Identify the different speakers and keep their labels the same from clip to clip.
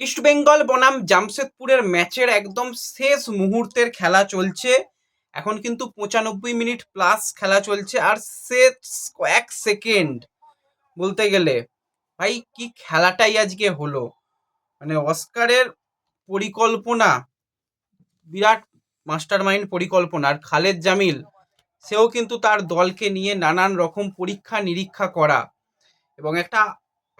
Speaker 1: ইস্টবেঙ্গল বনাম জামশেদপুরের ম্যাচের একদম শেষ মুহূর্তের খেলা চলছে। এখন কিন্তু পঁচানব্বই মিনিট প্লাস খেলা চলছে আর শেষ কয়েক সেকেন্ড বলতে গেলে। ভাই, কি খেলাটাই আজকে হলো? মানে অস্কারের পরিকল্পনা, বিরাট মাস্টার মাইন্ড পরিকল্পনা আর খালেদ জামিল, সেও কিন্তু তার দলকে নিয়ে নানান রকম পরীক্ষা নিরীক্ষা করা এবং একটা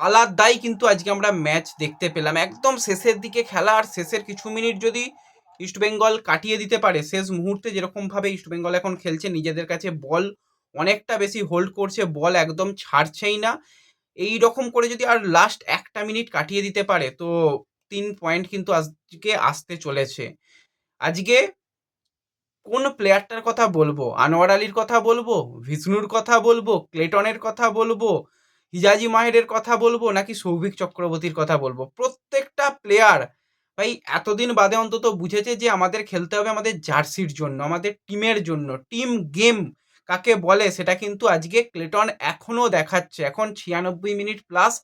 Speaker 1: আলাদাই কিন্তু আজকে আমরা ম্যাচ দেখতে পেলাম। একদম শেষের দিকে খেলা, আর শেষের কিছু মিনিট যদি ইস্টবেঙ্গল কাটিয়ে দিতে পারে, শেষ মুহূর্তে যেরকমভাবে ইস্টবেঙ্গল এখন খেলছে, নিজেদের কাছে বল অনেকটা বেশি হোল্ড করছে বল একদম ছাড়ছেই না। এই রকম করে যদি আর লাস্ট একটা মিনিট কাটিয়ে দিতে পারে, তো তিন পয়েন্ট কিন্তু আজকে আসতে চলেছে। আজকে কোন প্লেয়ারটার কথা বলব? আনোয়ার আলীর কথা বলব? ভিষ্ণুর কথা বলব? ক্লেটনের কথা বলব? হিজাজি মাহেরের কথা বলব নাকি সৌভিক চক্রবর্তীর কথা বলব? প্রত্যেকটা প্লেয়ার ভাই, এতদিন বাদে অন্তত বুঝেছে যে আমাদের খেলতে হবে আমাদের জার্সির জন্য, আমাদের টিমের জন্য, টিম গেম কাকে বলে সেটা কিন্তু আজকে ক্লেটন এখনও দেখাচ্ছে। এখন ছিয়ানব্বই মিনিট প্লাস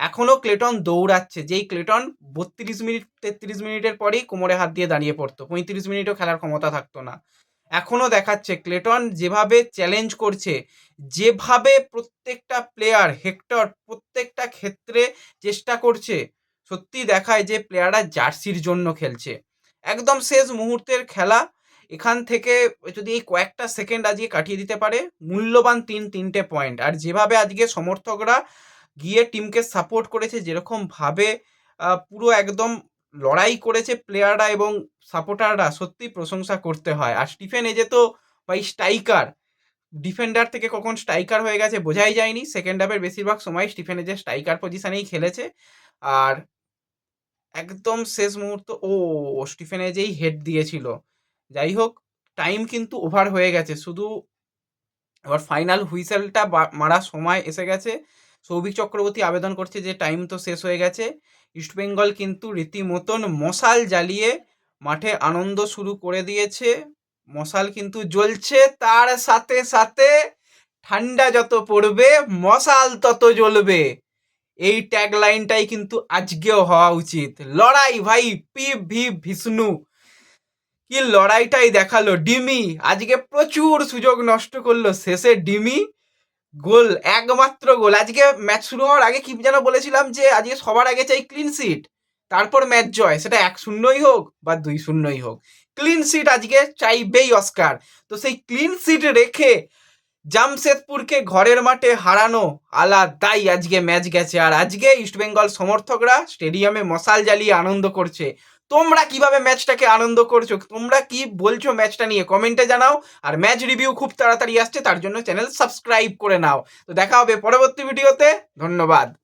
Speaker 1: এখনও ক্লেটন দৌড়াচ্ছে। যেই ক্লেটন বত্রিশ মিনিট, তেত্রিশ মিনিটের পরেই কোমরে হাত দিয়ে দাঁড়িয়ে পড়তো। পঁয়ত্রিশ মিনিটও খেলার ক্ষমতা থাকতো না। এখনও দেখাচ্ছে ক্লেটন যেভাবে চ্যালেঞ্জ করছে, যেভাবে প্রত্যেকটা প্লেয়ার হেক্টর প্রত্যেকটা ক্ষেত্রে চেষ্টা করছে, সত্যি দেখায় যে প্লেয়াররা জার্সির জন্য খেলছে। একদম শেষ মুহূর্তের খেলা, এখান থেকে যদি এই কয়েকটা সেকেন্ড আজকে কাটিয়ে দিতে পারে, মূল্যবান তিন, তিনটে পয়েন্ট আর যেভাবে আজকে সমর্থকরা গিয়ে টিমকে সাপোর্ট করেছে, যেরকমভাবে পুরো একদম লড়াই করেছে প্লেয়াররা এবং সাপোর্টাররা সত্যি প্রশংসা করতে হয়। আর স্টিফেন এজে তো ভাই স্ট্রাইকার ডিফেন্ডার থেকে কখন স্ট্রাইকার হয়ে গেছে বোঝাই যায়নি। সেকেন্ড হাফের বেশিরভাগ সময় স্টিফেন এজে স্ট্রাইকার পজিশনেই খেলেছে। আর একদম শেষ মুহূর্ত, ও স্টিফেন এজেই হেড দিয়েছিল। যাই হোক টাইম কিন্তু ওভার হয়ে গেছে। শুধু এবার ফাইনাল হুইসেলটা মারার সময় এসে গেছে। সৌভিক চক্রবর্তী আবেদন করছে যে টাইম তো শেষ হয়ে গেছে। ইস্টবেঙ্গল কিন্তু রীতিমতন মশাল জ্বালিয়ে মাঠে আনন্দ শুরু করে দিয়েছে। মশাল কিন্তু জ্বলছে, তার সাথে সাথে ঠান্ডা যত পড়বে, মশাল তত জ্বলবে। এই ট্যাগ লাইনটাই কিন্তু আজকেও হওয়া উচিত। লড়াই ভাই পি ভি ভিষ্ণু। কি লড়াইটাই দেখাল ডিমি। আজকে প্রচুর সুযোগ নষ্ট করল শেষে ডিমি। গোল, একমাত্র গোল। আজকে ম্যাচ শুরু হওয়ার আগে কি যেন বলেছিলাম যে, আজকে সবার আগে চাই ক্লিন সিট তারপর ম্যাচ জয়। সেটা এক শূন্যই হোক বা দুই শূন্যই হোক। ক্লিন সিট আজকে চাইবেই অস্কার তো সেই ক্লিন সিট রেখে জামশেদপুরকে ঘরের মাঠে হারানো আলাদাই আজকে ম্যাচ গেছে। আর আজকে ইস্টবেঙ্গল সমর্থকরা স্টেডিয়ামে মশাল জ্বালিয়ে আনন্দ করছে। তোমরা কীভাবে ম্যাচটাকে আনন্দ করছ? তোমরা কি বলছো ম্যাচটা নিয়ে? কমেন্টে জানাও। আর ম্যাচ রিভিউ খুব তাড়াতাড়ি আসছে, তার জন্য চ্যানেল সাবস্ক্রাইব করে নাও। তো দেখা হবে পরবর্তী ভিডিওতে। ধন্যবাদ।